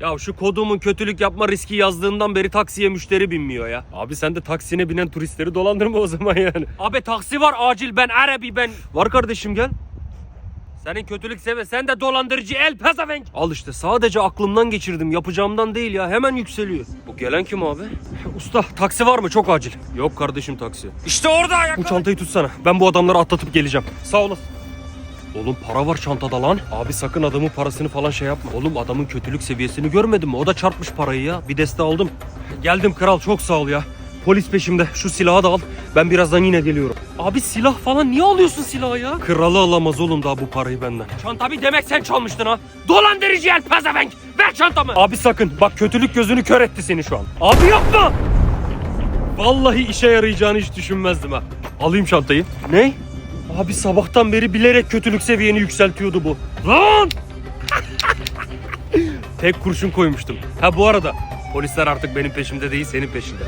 Ya şu kodumun kötülük yapma riski yazdığından beri taksiye müşteri binmiyor ya. Abi sen de taksine binen turistleri dolandırma o zaman yani. Abi taksi var acil ben Arabi ben. Var kardeşim gel. Senin kötülük seve sen de dolandırıcı el pezevenk. Al işte sadece aklımdan geçirdim yapacağımdan değil ya hemen yükseliyor. Bu gelen kim abi? Usta taksi var mı çok acil. Yok kardeşim taksi. İşte orada Bu çantayı tutsana ben bu adamları atlatıp geleceğim. Sağ olasın. Oğlum para var çantada lan. Abi sakın adamın parasını falan şey yapma. Oğlum adamın kötülük seviyesini görmedin mi? O da çarpmış parayı ya. Bir deste aldım. Geldim kral çok sağ ol ya. Polis peşimde. Şu silahı da al. Ben birazdan yine geliyorum. Abi silah falan niye alıyorsun silahı ya? Kralı alamaz oğlum daha bu parayı benden. Çanta bir demek sen çalmıştın ha. Dolandırıcı el pezevenk. Ver çantamı. Abi sakın. Bak kötülük gözünü kör etti seni şu an. Abi yapma. Vallahi işe yarayacağını hiç düşünmezdim ha. Alayım çantayı. Ne? Abi sabahtan beri bilerek kötülük seviyeni yükseltiyordu bu. Lan! Tek kurşun koymuştum. Ha bu arada polisler artık benim peşimde değil senin peşinde.